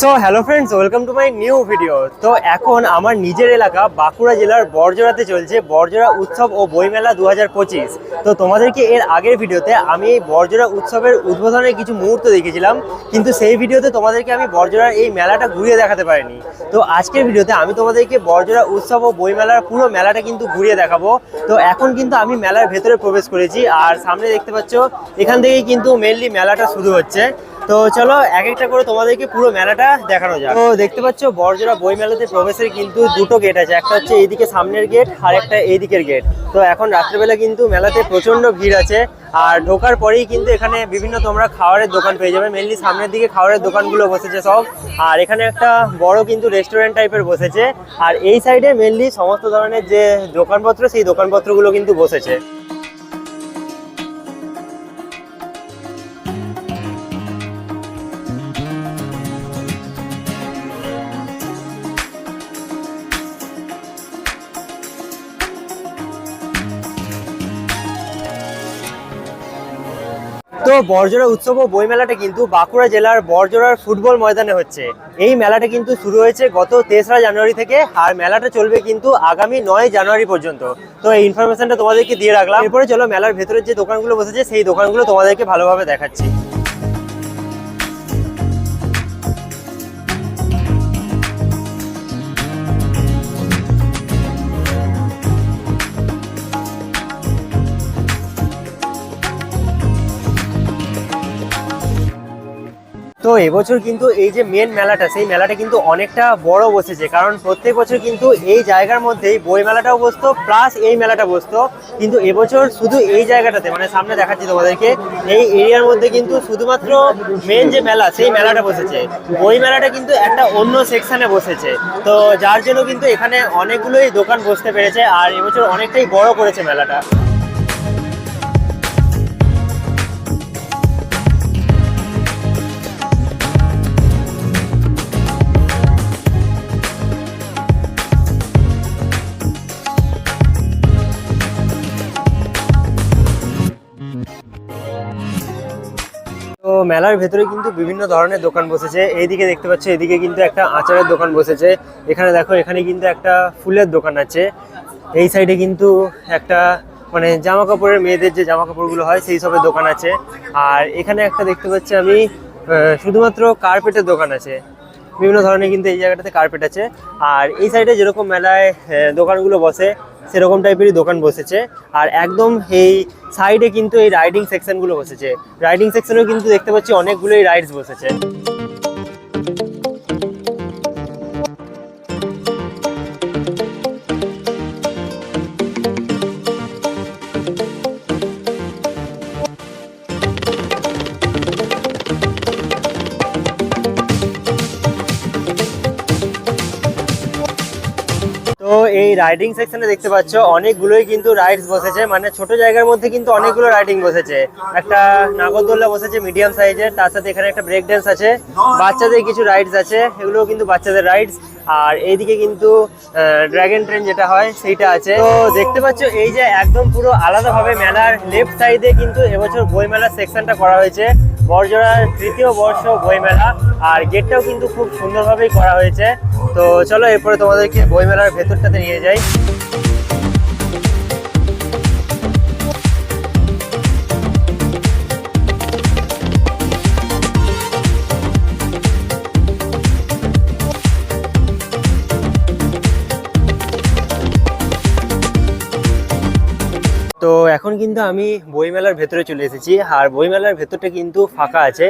So hello friends welcome to my new video তো এখন আমার নিজের এলাকা বাঁকুড়া জেলার বরজোড়াতে চলছে বরজোড়া উৎসব ও বইমেলা দু হাজার পঁচিশ। তো তোমাদেরকে এর আগের ভিডিওতে আমি এই বরজোড়া উৎসবের উদ্বোধনের কিছু মুহূর্ত দেখেছিলাম, কিন্তু সেই ভিডিওতে তোমাদেরকে আমি বরজোড়ার এই মেলাটা ঘুরিয়ে দেখাতে পারিনি। তো আজকের ভিডিওতে আমি তোমাদেরকে বরজোড়া উৎসব ও বইমেলার পুরো মেলাটা কিন্তু ঘুরিয়ে দেখাবো। তো এখন কিন্তু আমি মেলার ভেতরে প্রবেশ করেছি, আর সামনে দেখতে পাচ্ছ, এখান থেকেই কিন্তু মেনলি মেলাটা শুরু হচ্ছে। তো চলো এক একটা করে তোমাদেরকে পুরো মেলাটা দেখানো যাক। তো দেখতে পাচ্ছ, বড়জোড়া বই মেলাতে প্রবেশের কিন্তু দুটো গেট আছে। একটা হচ্ছে এইদিকে সামনের গেট, আর একটা এইদিকের গেট। তো এখন রাত্রেবেলা কিন্তু মেলাতে প্রচণ্ড ভিড় আছে। আর ঢোকার পরেই কিন্তু এখানে বিভিন্ন তোমরা খাবারের দোকান পেয়ে যাবে। মেনলি সামনের দিকে খাবারের দোকানগুলো বসেছে সব। আর এখানে একটা বড় কিন্তু রেস্টুরেন্ট টাইপের বসেছে। আর এই সাইডে মেনলি সমস্ত ধরনের যে দোকানপত্র, সেই দোকানপত্রগুলো কিন্তু বসেছে। তো বর্জরা উৎসব ও বইমেলাটা কিন্তু বাঁকুড়া জেলার বর্জরার ফুটবল ময়দানে হচ্ছে। এই মেলাটা কিন্তু শুরু হয়েছে গত তেসরা জানুয়ারি থেকে আর মেলাটা চলবে কিন্তু আগামী নয় জানুয়ারি পর্যন্ত। তো এই ইনফরমেশনটা তোমাদেরকে দিয়ে রাখলাম। এরপরে চলো মেলার ভেতরে যে দোকানগুলো বসেছে, সেই দোকানগুলো তোমাদেরকে ভালোভাবে দেখাচ্ছি। তো এবছর কিন্তু এই যে মেন মেলাটা, সেই মেলাটা কিন্তু অনেকটা বড় বসেছে। কারণ প্রত্যেক বছর কিন্তু এই জায়গার মধ্যেই বই মেলাটাও বসতো প্লাস এই মেলাটা বসতো। কিন্তু এবছর শুধু এই জায়গাটাতে মানে সামনে দেখাচ্ছি তোমাদেরকে, এই এরিয়ার মধ্যে কিন্তু শুধুমাত্র মেন যে মেলা, সেই মেলাটা বসেছে। বই মেলাটা কিন্তু একটা অন্য সেকশানে বসেছে। তো যার জন্য কিন্তু এখানে অনেকগুলোই দোকান বসতে পেরেছে, আর এবছর অনেকটাই বড় করেছে মেলাটা। মেলার ভেতরে কিন্তু বিভিন্ন ধরনের দোকান বসেছে। এইদিকে দেখতে পাচ্ছ, এদিকে কিন্তু একটা আচারের দোকান বসেছে। এখানে দেখো, এখানে কিন্তু একটা ফুলের দোকান আছে। এই সাইডে কিন্তু একটা মানে জামা কাপড়ের মেয়েদের যে জামা কাপড়গুলো হয়, সেই সবের দোকান আছে। আর এখানে একটা দেখতে পাচ্ছি আমি শুধুমাত্র কার্পেটের দোকান আছে। বিভিন্ন ধরনের কিন্তু এই জায়গাটাতে কার্পেট আছে। আর এই সাইডে যেরকম মেলায় দোকানগুলো বসে সেরকম টাইপেরই দোকান বসেছে। আর একদম এই সাইডে কিন্তু এই রাইডিং সেকশনগুলো বসেছে। রাইডিং সেকশনেও কিন্তু দেখতে পাচ্ছি অনেকগুলোই রাইডস বসেছে। এই রাইডিং সেকশনে দেখতে পাচ্ছ, অনেকগুলোই কিন্তু রাইডস বসেছে। মানে ছোট জায়গার মধ্যে কিন্তু অনেকগুলো রাইডিং বসেছে। একটা নাগরদোল্লা বসেছে মিডিয়াম সাইজের তার সাথে এখানে একটা ব্রেক ড্যান্স আছে। বাচ্চাদের কিছু রাইডস আছে এগুলো কিন্তু বাচ্চাদের রাইডস আর এইদিকে কিন্তু ড্রাগন ট্রেন যেটা হয়, সেইটা আছে। তো দেখতে পাচ্ছ, এই যে একদম পুরো আলাদাভাবে মেলার লেফট সাইডে কিন্তু এবছর বইমেলার সেকশনটা করা হয়েছে। বড়জোড়ার তৃতীয় বর্ষ বইমেলা, আর গেটটাও কিন্তু খুব সুন্দরভাবেই করা হয়েছে। তো চলো এরপরে তোমাদেরকে বইমেলার ভেতরটাতে নিয়ে যাই। তো এখন কিন্তু আমি বইমেলার ভেতরে চলে এসেছি। আর বইমেলার ভেতরটা কিন্তু ফাঁকা আছে।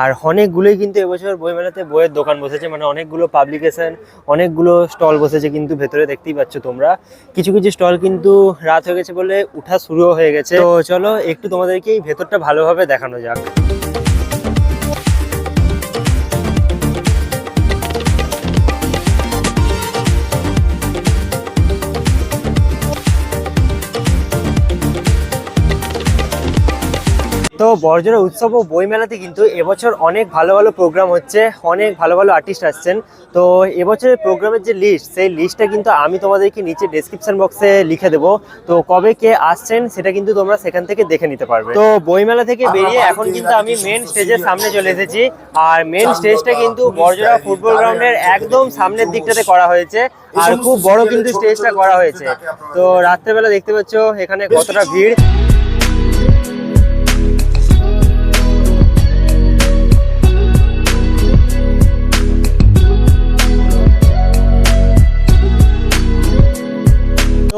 আর অনেকগুলোই কিন্তু এবছর বইমেলাতে বইয়ের দোকান বসেছে। মানে অনেকগুলো পাবলিকেশন অনেকগুলো স্টল বসেছে কিন্তু ভেতরে দেখতেই পাচ্ছ তোমরা। কিছু কিছু স্টল কিন্তু রাত হয়ে গেছে বলে উঠা শুরুও হয়ে গেছে। তো চলো একটু তোমাদেরকে এই ভেতরটা ভালোভাবে দেখানো যাক। তো বর্জরা উৎসব ও বইমেলাতে কিন্তু এবছর অনেক ভালো ভালো প্রোগ্রাম হচ্ছে, অনেক ভালো ভালো আর্টিস্ট আসছেন। তো এবছরের প্রোগ্রামের যে লিস্ট সেই লিস্টটা কিন্তু আমি তোমাদেরকে নিচে ডেসক্রিপশন বক্সে লিখে দেবো। তো কবে কে আসছেন সেটা কিন্তু তোমরা সেখান থেকে দেখে নিতে পারবে। তো বইমেলা থেকে বেরিয়ে এখন কিন্তু আমি মেন স্টেজের সামনে চলে এসেছি। আর মেন স্টেজটা কিন্তু বর্জরা ফুটবল গ্রাউন্ডের একদম সামনের দিকটাতে করা হয়েছে। আর খুব বড় কিন্তু স্টেজটা করা হয়েছে। তো রাত্রেবেলা দেখতে পাচ্ছ এখানে কতটা ভিড়।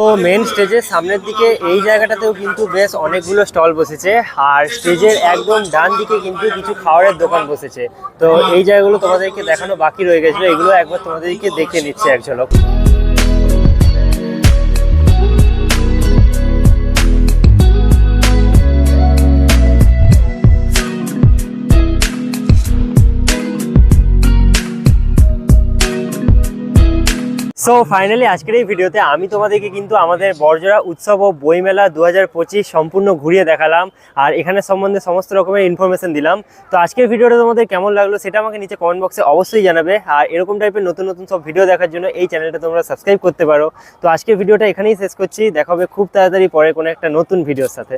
তো মেন স্টেজের সামনের দিকে এই জায়গাটাতেও কিন্তু বেশ অনেকগুলো স্টল বসেছে। আর স্টেজের একদম ডান দিকে কিন্তু কিছু খাওয়ারের দোকান বসেছে। তো এই জায়গাগুলো তোমাদেরকে দেখানো বাকি রয়ে গেছিল। এগুলো একবার তোমাদেরকে দেখে নিচ্ছে এক ঝলক। সো ফাইনালি আজকের এই ভিডিওতে আমি তোমাদেরকে কিন্তু আমাদের বর্জরা উৎসব ও বইমেলা দু হাজার পঁচিশ সম্পূর্ণ ঘুরিয়ে দেখালাম আর এখানে সম্বন্ধে সমস্ত রকমের ইনফরমেশন দিলাম। তো আজকের ভিডিওটা তোমাদের কেমন লাগল সেটা আমাকে নিচে কমেন্ট বক্সে অবশ্যই জানাবে। আর এরকম টাইপের নতুন নতুন সব ভিডিও দেখার জন্য এই চ্যানেলটা তোমরা সাবস্ক্রাইব করতে পারো। তো আজকের ভিডিওটা এখানেই শেষ করছি। দেখা হবে খুব তাড়াতাড়ি পরে কোনো একটা নতুন ভিডিওর সাথে।